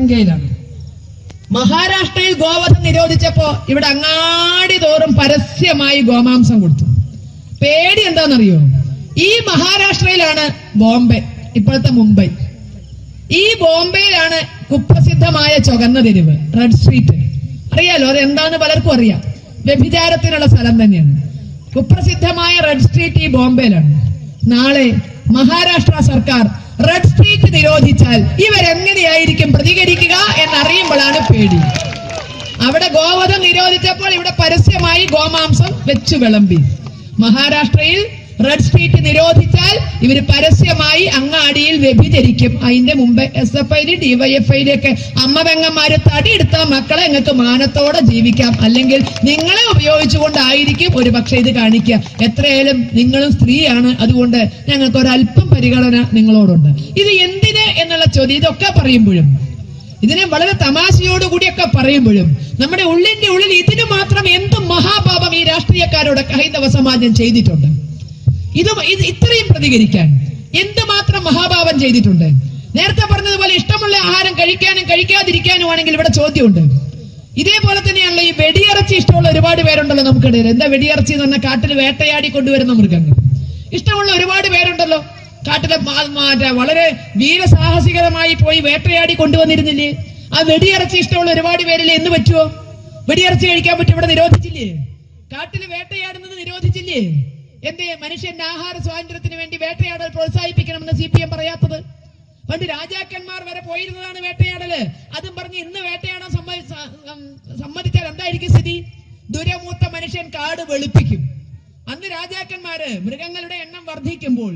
ആശങ്കയിലാണ് മഹാരാഷ്ട്രയിൽ ഗോവധം നിരോധിച്ചപ്പോ ഇവിടെ അങ്ങാടി തോറും പരസ്യമായി ഗോമാംസം കൊടുത്തു. പേടി എന്താണെന്നറിയോ? ഈ മഹാരാഷ്ട്രയിലാണ് ബോംബെ ഇപ്പോഴത്തെ മുംബൈ. ഈ ബോംബെയിലാണ് കുപ്രസിദ്ധമായ ചുവന്ന തെരുവ് റെഡ് സ്ട്രീറ്റ്. അറിയാലോ അത് പലർക്കും അറിയാം. വ്യഭിചാരത്തിനുള്ള സ്ഥലം തന്നെയാണ്. കുപ്രസിദ്ധമായ റെഡ് സ്ട്രീറ്റ് ഈ ബോംബെയിലാണ്. നാളെ മഹാരാഷ്ട്ര സർക്കാർ റെഡ് സ്ട്രീറ്റ് നിരോധിച്ചാൽ ഇവരെങ്ങനെയായിരിക്കും പ്രതികരിക്കുക എന്നറിയുമ്പോഴാണ് പേടി. അവിടെ ഗോവധം നിരോധിച്ചപ്പോൾ ഇവിടെ പരസ്യമായി ഗോമാംസം വെച്ചു വിളമ്പി. മഹാരാഷ്ട്രയിൽ റെഡ് സ്ട്രീറ്റ് നിരോധിച്ചാൽ ഇവർ പരസ്യമായി അങ്ങാടിയിൽ വ്യഭിചരിക്കും. അതിന്റെ മുമ്പ് എസ് എഫ് ഐ ഡിവൈഎഫ് ഒക്കെ അമ്മ പെങ്ങന്മാര് മക്കളെ നിങ്ങൾക്ക് മാനത്തോടെ ജീവിക്കാം. അല്ലെങ്കിൽ നിങ്ങളെ ഉപയോഗിച്ചുകൊണ്ടായിരിക്കും ഒരു പക്ഷെ ഇത് കാണിക്കുക. എത്രയായാലും നിങ്ങളും സ്ത്രീയാണ്. അതുകൊണ്ട് ഞങ്ങൾക്ക് ഒരല്പം പരിഗണന നിങ്ങളോടുണ്ട്. ഇത് എന്തിന് എന്നുള്ള ചോദ്യം ഇതൊക്കെ പറയുമ്പോഴും ഇതിനെ വളരെ തമാശയോടുകൂടിയൊക്കെ പറയുമ്പോഴും നമ്മുടെ ഉള്ളിന്റെ ഉള്ളിൽ ഇതിന് മാത്രം എന്ത് മഹാപാപം ഈ രാഷ്ട്രീയക്കാരോട് ഹൈന്ദവ സമാജം ചെയ്തിട്ടുണ്ട്? ഇത് ഇത് ഇത്രയും പ്രതികരിക്കാൻ എന്തുമാത്രം മഹാപാപം ചെയ്തിട്ടുണ്ട്? നേരത്തെ പറഞ്ഞതുപോലെ ഇഷ്ടമുള്ള ആഹാരം കഴിക്കാനും കഴിക്കാതിരിക്കാനും ആണെങ്കിൽ ഇവിടെ ചോദ്യമുണ്ട്. ഇതേപോലെ തന്നെയാണല്ലോ ഈ വെടിയിറച്ചി ഇഷ്ടമുള്ള ഒരുപാട് പേരുണ്ടല്ലോ നമുക്കിടയിൽ. എന്താ വെടിയിറച്ചി എന്ന് പറഞ്ഞാൽ കാട്ടിൽ വേട്ടയാടി കൊണ്ടുവരുന്ന മൃഗങ്ങൾ. ഇഷ്ടമുള്ള ഒരുപാട് പേരുണ്ടല്ലോ. കാട്ടിലെ വളരെ വീരസാഹസികമായി പോയി വേട്ടയാടി കൊണ്ടുവന്നിരുന്നില്ലേ? ആ വെടിയിറച്ചി ഇഷ്ടമുള്ള ഒരുപാട് പേരില്ലേ എന്ന് പറ്റുമോ വെടിയിറച്ചി കഴിക്കാൻ പറ്റും ഇവിടെ നിരോധിച്ചില്ലേ? കാട്ടിൽ വേട്ടയാടുന്നത് നിരോധിച്ചില്ലേ? എന്തേ മനുഷ്യന്റെ ആഹാര സ്വാതന്ത്ര്യത്തിന് വേണ്ടി വേട്ടയാടൽ പ്രോത്സാഹിപ്പിക്കണമെന്ന് സി പി എം പറയാത്തത്? പണ്ട് രാജാക്കന്മാർ വരെ പോയിരുന്നതാണ് വേട്ടയാടൽ. അതും പറഞ്ഞ് ഇന്ന് വേട്ടയാടാൻ സമ്മതിച്ചാൽ എന്തായിരിക്കും സ്ഥിതി? ദുരമൂത്ത മനുഷ്യൻ കാട് വെളുപ്പിക്കും. അന്ന് രാജാക്കന്മാര് മൃഗങ്ങളുടെ എണ്ണം വർദ്ധിക്കുമ്പോൾ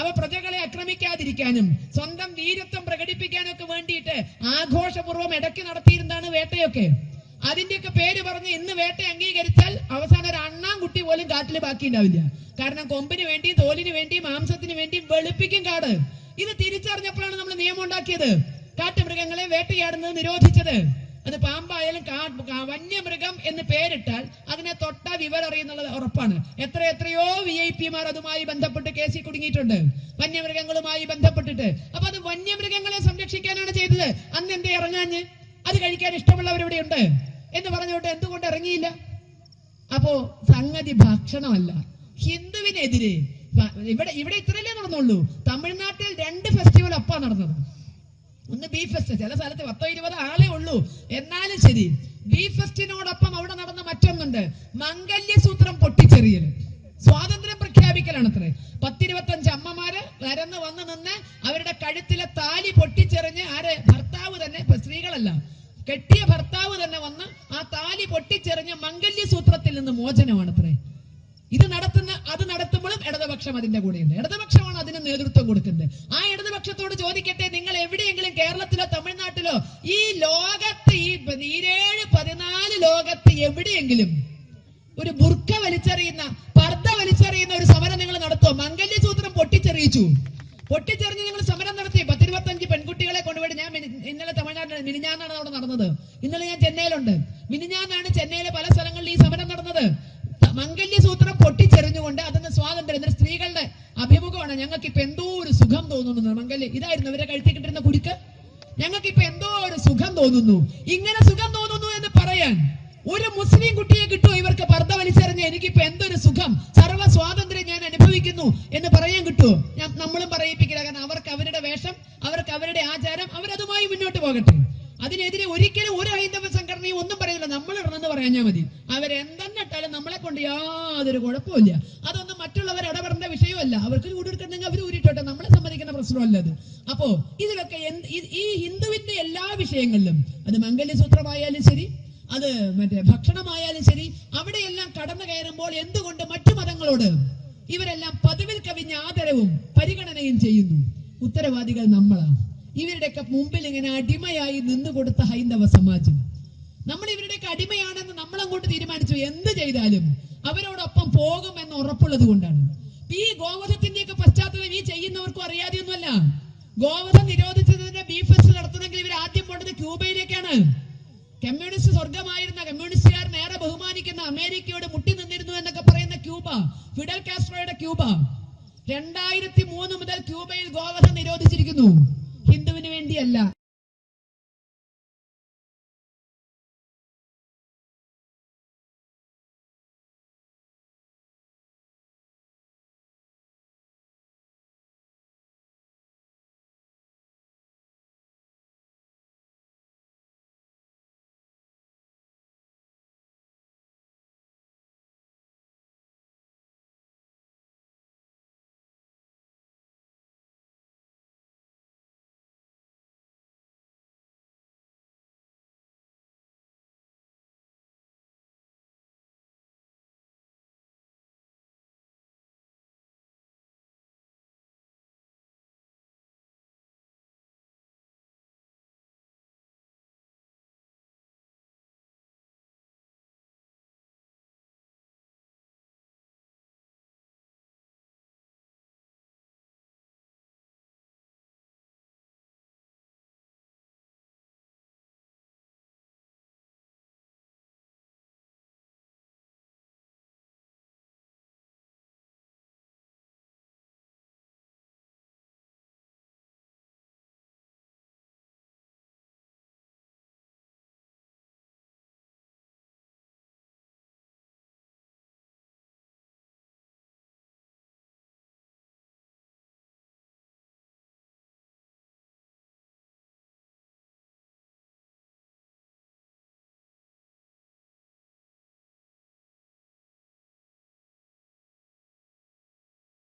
അവ പ്രജകളെ ആക്രമിക്കാതിരിക്കാനും സ്വന്തം വീരത്വം പ്രകടിപ്പിക്കാനൊക്കെ വേണ്ടിയിട്ട് ആഘോഷപൂർവം ഇടയ്ക്ക് നടത്തിയിരുന്നതാണ് വേട്ടയൊക്കെ. അതിന്റെയൊക്കെ പേര് പറഞ്ഞ് ഇന്ന് വേട്ട അംഗീകരിച്ചാൽ അവസാനം ഒരു അണ്ണാൻകുട്ടി പോലും കാട്ടിൽ ബാക്കി ഉണ്ടാവില്ല കാരണം കൊമ്പിന് വേണ്ടി തോലിന് വേണ്ടി മാംസത്തിന് വേണ്ടി വെളുപ്പിക്കും കാട്. ഇത് തിരിച്ചറിഞ്ഞപ്പോഴാണ് നമ്മൾ നിയമം ഉണ്ടാക്കിയത്. കാട്ടുമൃഗങ്ങളെ വേട്ടയാടുന്നത് നിരോധിച്ചത്. അത് പാമ്പായാലും കാ- വന്യമൃഗം എന്ന് പേരിട്ടാൽ അതിനെ തൊട്ട വിവരം അറിയുന്നുള്ളത് ഉറപ്പാണ്. എത്ര എത്രയോ വി ഐ പിമാർ അതുമായി ബന്ധപ്പെട്ട് കേസിൽ കുടുങ്ങിയിട്ടുണ്ട്. വന്യമൃഗങ്ങളുമായി ബന്ധപ്പെട്ടിട്ട്. അപ്പൊ അത് വന്യമൃഗങ്ങളെ സംരക്ഷിക്കാനാണ് ചെയ്തത്. അന്ന് എന്തേ ഇറങ്ങാഞ്ഞ്? അത് കഴിക്കാൻ ഇഷ്ടമുള്ളവരിവിടെ ഉണ്ട് എന്ന് പറഞ്ഞുകൊണ്ട് എന്തുകൊണ്ട് ഇറങ്ങിയില്ല? അപ്പോ സംഗതി ഭക്ഷണമല്ല. ഹിന്ദുവിനെതിരെ ഇവിടെ ഇവിടെ ഇത്രയല്ലേ നടന്നുള്ളൂ. തമിഴ്നാട്ടിൽ രണ്ട് ഫെസ്റ്റിവൽ അപ്പാ നടന്നത്. ഒന്ന് ബി ഫെസ്റ്റ് ചില സ്ഥലത്ത് പത്തോ ഇരുപതോ ആളേ ഉള്ളൂ. എന്നാലും ശരി ബി ഫെസ്റ്റിനോടൊപ്പം അവിടെ നടന്ന മറ്റൊന്നുണ്ട്. മംഗല്യസൂത്രം പൊട്ടിച്ചെറിയൽ സ്വാതന്ത്ര്യം പ്രഖ്യാപിക്കലാണ് അത്രേ. പത്തിരുപത്തഞ്ച് അമ്മമാര് വരന്ന് വന്ന് നിന്ന് അവരുടെ കഴുത്തിലെ താലി പൊട്ടിച്ചെറിഞ്ഞ് ആര്? ഭർത്താവ് തന്നെ സ്ത്രീകളല്ല. കെട്ടിയ ഭർത്താവ് തന്നെ വന്ന് ആ താലി പൊട്ടിച്ചെറിഞ്ഞ് മംഗല്യസൂത്രത്തിൽ നിന്ന് മോചനമാണ് അത്രേ ഇത് നടത്തുന്ന ഇടതുപക്ഷം അതിന്റെ കൂടെയുണ്ട്. ഇടതുപക്ഷമാണ് അതിന് നേതൃത്വം കൊടുക്കുന്നത്. ആ ഇടതുപക്ഷത്തോട് ചോദിക്കട്ടെ നിങ്ങൾ എവിടെയെങ്കിലും കേരളത്തിലോ തമിഴ്നാട്ടിലോ ഈ ലോകത്ത് ഈ ഈരേഴ് പതിനാല് ലോകത്ത് എവിടെയെങ്കിലും ഒരു ബുർക്ക വലിച്ചെറിയുന്ന പർദ്ദ വലിച്ചെറിയുന്ന ഒരു സമരം നിങ്ങൾ നടത്തുമോ മംഗല്യസൂത്രം പൊട്ടിച്ചെറിയിച്ചു. പൊട്ടിച്ചെറിഞ്ഞ് നിങ്ങൾ സമരം നടത്തി. പത്തിരുപത്തഞ്ച് പെൺകുട്ടികളെ കൊണ്ടുപോയി ഞാൻ ഇന്നലെ തമിഴ്നാട്ടിൽ മിനിഞ്ഞാന്നാണ് അവിടെ നടന്നത്. ഇന്നലെ ഞാൻ ചെന്നൈയിലുണ്ട്. മിനിഞ്ഞാന്നാണ് ചെന്നൈയിലെ പല സ്ഥലങ്ങളിൽ ഈ സമരം നടന്നത്. മംഗല്യസൂത്രം പൊട്ടിച്ചെറിഞ്ഞുകൊണ്ട് അതിന് സ്വാതന്ത്ര്യം എന്നിട്ട് സ്ത്രീകളുടെ അഭിമുഖമാണ് ഞങ്ങൾക്ക് ഇപ്പൊ എന്തോ ഒരു സുഖം തോന്നുന്നു മംഗല്യ. ഇതായിരുന്നു ഇവരെ കഴുത്തിക്കിട്ടിരുന്ന കുരുക്ക്. ഞങ്ങൾക്ക് ഇപ്പൊ എന്തോ ഒരു സുഖം തോന്നുന്നു. ഇങ്ങനെ സുഖം തോന്നുന്നു എന്ന് പറയാൻ ഒരു മുസ്ലിം കുട്ടിയെ കിട്ടുമോ ഇവർക്ക് പർദ്ദ വലിച്ചെറിഞ്ഞ എനിക്കിപ്പോ എന്തൊരു സുഖം? സർവ സ്വാതന്ത്ര്യം ഞാൻ അനുഭവിക്കുന്നു എന്ന് പറയാൻ കിട്ടുമോ ഞാൻ നമ്മളും പറയിപ്പിക്കില്ല. കാരണം അവർക്ക് അവരുടെ വേഷം അവർക്ക് അവരുടെ ആചാരം അവരതുമായി മുന്നോട്ട് പോകട്ടെ. അതിനെതിരെ ഒരിക്കലും ഒരു ഹൈന്ദവ സംഘടനയും ഒന്നും പറയുന്നില്ല. നമ്മൾ ഇടണമെന്ന് പറഞ്ഞാൽ മതി. അവരെന്തെന്നിട്ടാലും നമ്മളെ കൊണ്ട് യാതൊരു കുഴപ്പമില്ല അതൊന്നും മറ്റുള്ളവർ ഇടപെടേണ്ട വിഷയമല്ല. അവർക്ക് നമ്മളെ സംബന്ധിക്കുന്ന അപ്പോ ഇതിലൊക്കെ ഈ- ഹിന്ദുവിന്റെ എല്ലാ വിഷയങ്ങളിലും അത് മംഗല്യസൂത്രമായാലും ശരി അത് മറ്റേ ഭക്ഷണമായാലും ശരി അവിടെയെല്ലാം കടന്നു കയറുമ്പോൾ എന്തുകൊണ്ട് മറ്റു മതങ്ങളോട് ഇവരെല്ലാം പതിവിൽ കവിഞ്ഞ ആദരവും പരിഗണനയും ചെയ്യുന്നു? ഉത്തരവാദികൾ നമ്മളാണ്. ഇവരുടെയൊക്കെ മുമ്പിൽ ഇങ്ങനെ അടിമയായി നിന്നു കൊടുത്ത ഹൈന്ദവ സമാജം. നമ്മൾ ഇവരുടെയൊക്കെ അടിമയാണെന്ന് നമ്മൾ അങ്ങോട്ട് തീരുമാനിച്ചു. എന്ത് ചെയ്താലും അവരോടൊപ്പം പോകും എന്ന് ഉറപ്പുള്ളത് കൊണ്ടാണ്. ഈ ഗോവധത്തിന്റെയൊക്കെ പശ്ചാത്തലം ഈ ചെയ്യുന്നവർക്കും അറിയാതെയൊന്നുമല്ല. ഗോവധം നിരോധിച്ചതിന്റെ ബീഫ് ഫെസ്റ്റ് നടത്തണമെങ്കിൽ ഇവർ ആദ്യം പോണ്ടത് ക്യൂബയിലേക്കാണ്. കമ്മ്യൂണിസ്റ്റ് സ്വർഗമായിരുന്ന കമ്മ്യൂണിസ്റ്റുകാർ നേരെ ബഹുമാനിക്കുന്ന അമേരിക്കയോട് മുട്ടി നിന്നിരുന്നു എന്നൊക്കെ പറയുന്ന ക്യൂബ ഫിഡൽ കാസ്ട്രോയുടെ ക്യൂബ. രണ്ടായിരത്തി മൂന്ന് മുതൽ ക്യൂബയിൽ ഗോവധം നിരോധിച്ചിരിക്കുന്നു. ഹിന്ദുവിന് വേണ്ടിയല്ല.